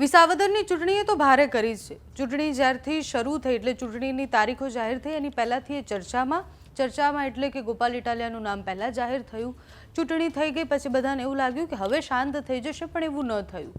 વિસાવદરની ચૂંટણીએ તો ભારે કરી છે. ચૂંટણી જ્યારથી શરૂ થઈ એટલે ચૂંટણીની તારીખો જાહેર થઈ, એની પહેલાંથી એ ચર્ચામાં ચર્ચામાં એટલે કે ગોપાલ ઇટાલિયાનું નામ પહેલાં જાહેર થયું. ચૂંટણી થઈ ગઈ, પછી બધાને એવું લાગ્યું કે હવે શાંત થઈ જશે, પણ એવું ન થયું.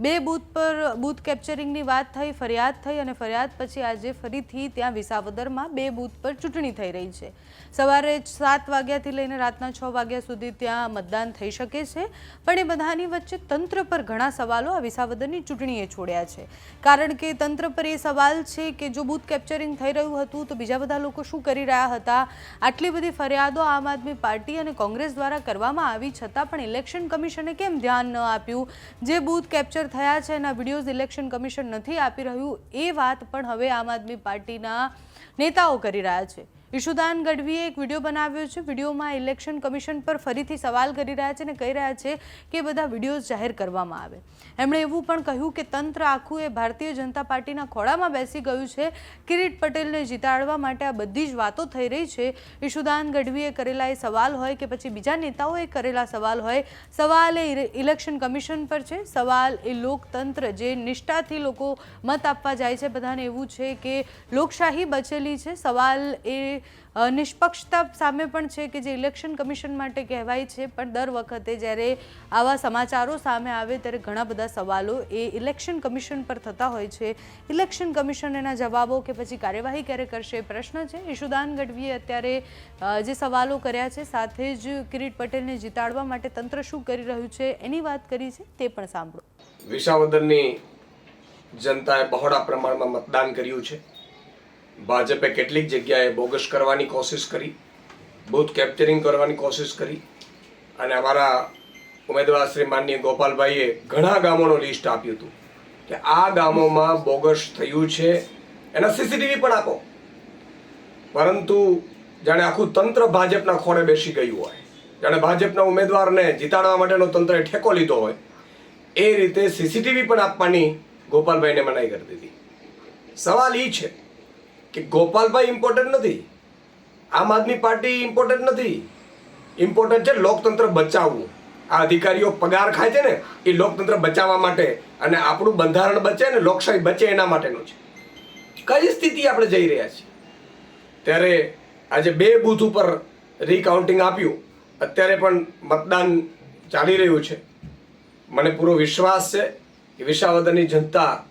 બે બૂથ પર, બૂથ કેપ્ચરિંગની વાત થઈ, ફરિયાદ થઈ અને ફરિયાદ પછી આજે ફરીથી ત્યાં વિસાવદરમાં બે બૂથ પર ચૂંટણી થઈ રહી છે. સવારે સાત વાગ્યાથી લઈને રાતના છ વાગ્યા સુધી ત્યાં મતદાન થઈ શકે છે, પણ એ બધાની વચ્ચે તંત્ર પર ઘણા સવાલો આ વિસાવદરની ચૂંટણીએ છોડ્યા છે. કારણ કે તંત્ર પર એ સવાલ છે કે જો બૂથ કેપ્ચરિંગ થઈ રહ્યું હતું, તો બીજા બધા લોકો શું કરી રહ્યા હતા? આટલી બધી ફરિયાદો આમ આદમી પાર્ટી અને કોંગ્રેસ દ્વારા કરવામાં આવી છતાં પણ ઇલેક્શન કમિશને કેમ ધ્યાન ન આપ્યું? જે બૂથ કેપ્ચર થયા છે, એના વિડીયોઝ ઇલેક્શન કમિશન નથી આપી રહ્યું, એ વાત પણ હવે આમ આદમી પાર્ટીના નેતાઓ કરી રહ્યા છે. ઈશુદાન ગઢવીએ એક વીડિયો બનાવ્યો છે. વિડીયોમાં ઇલેક્શન કમિશન પર ફરીથી સવાલ કરી રહ્યા છે અને કહી રહ્યા છે કે બધા વિડીયોઝ જાહેર કરવામાં આવે. એમણે એવું પણ કહ્યું કે તંત્ર આખું એ ભારતીય જનતા પાર્ટીના ખોળામાં બેસી ગયું છે. કિરીટ પટેલને જીતાડવા માટે આ બધી જ વાતો થઈ રહી છે. ઈશુદાન ગઢવીએ કરેલા એ સવાલ હોય કે પછી બીજા નેતાઓએ કરેલા સવાલ હોય, સવાલ એ ઇલેક્શન કમિશન પર છે. સવાલ એ લોકતંત્ર જે નિષ્ઠાથી લોકો મત આપવા જાય છે. બધાને એવું છે કે લોકશાહી બચેલી છે. સવાલ એ નિષ્પક્ષતા સામે પણ છે કે જે ઇલેક્શન કમિશન માટે કહેવાય છે, પણ દર વખતે જ્યારે આવા સમાચારો સામે આવે ત્યારે ઘણા બધા સવાલો એ ઇલેક્શન કમિશન પર થતા હોય છે. ઇલેક્શન કમિશન એના જવાબો કે પછી કાર્યવાહી ક્યારે કરશે એ પ્રશ્ન છે. ઈશુદાન ગઢવીએ અત્યારે જે સવાલો કર્યા છે, સાથે જ કિરીટ પટેલને જીતાડવા માટે તંત્ર શું કરી રહ્યું છે, એની વાત કરી છે, તે પણ સાંભળો. વિસાવદરની જનતાએ બહોળા પ્રમાણમાં મતદાન કર્યું છે. ભાજપે કેટલીક જગ્યાએ બોગસ કરવાની કોશિશ કરી, બૂથ કેપ્ચરિંગ કરવાની કોશિશ કરી, અને અમારા ઉમેદવાર શ્રી માનનીય ગોપાલભાઈએ ઘણા ગામોનું લિસ્ટ આપ્યું હતું કે આ ગામોમાં બોગસ થયું છે. એના સીસીટીવી પણ આપો. પરંતુ જાણે આખું તંત્ર ભાજપના ખોળે બેસી ગયું હોય, જાણે ભાજપના ઉમેદવારને જીતાડવા માટેનો તંત્રએ ઠેકો લીધો હોય, એ રીતે સીસીટીવી પણ આપવાની ગોપાલભાઈને મનાઈ કરી દીધી. સવાલ એ છે કે ગોપાલભાઈ ઇમ્પોર્ટન્ટ નથી. આમ આદમી પાર્ટી ઇમ્પોર્ટન્ટ નથી. ઇમ્પોર્ટન્ટ છે લોકતંત્ર બચાવવું. આ અધિકારીઓ પગાર ખાય છે ને, એ લોકતંત્ર બચાવવા માટે અને આપણું બંધારણ બચે ને લોકશાહી બચે એના માટેનું છે. કઈ સ્થિતિ આપણે જઈ રહ્યા છીએ? ત્યારે આજે બે બૂથ ઉપર રીકાઉન્ટિંગ આપ્યું. અત્યારે પણ મતદાન ચાલી રહ્યું છે. મને પૂરો વિશ્વાસ છે કે વિસાવદરની જનતા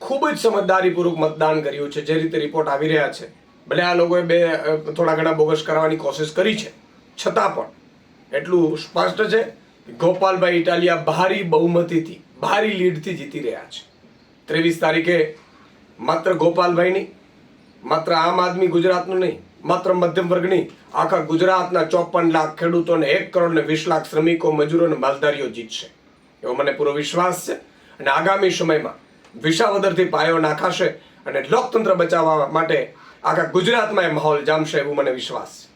ખૂબ જ સમજદારીપૂર્વક મતદાન કર્યું છે, જે રીતે રિપોર્ટ આવી રહ્યા છે. ભલે આ લોકોએ બે થોડા ઘણા બોગસ કરવાની કોશિશ કરી છે, છતાં પણ એટલું સ્પષ્ટ છે કે ગોપાલભાઈ ઇટાલિયા ભારી બહુમતીથી, ભારી લીડથી જીતી રહ્યા છે. ત્રેવીસ તારીખે માત્ર ગોપાલભાઈની માત્ર આમ આદમી ગુજરાતનું નહીં, માત્ર મધ્યમ વર્ગની આખા ગુજરાતના ચોપન લાખ ખેડૂતોને એક કરોડ ને વીસ લાખ શ્રમિકો, મજૂરો અને માલધારીઓ જીતશે. એવો મને પૂરો વિશ્વાસ છે અને આગામી સમયમાં વિસાવદરથી પાયો નાખાશે અને લોકતંત્ર બચાવવા માટે આખા ગુજરાતમાં એ માહોલ જામશે એવું મને વિશ્વાસ છે.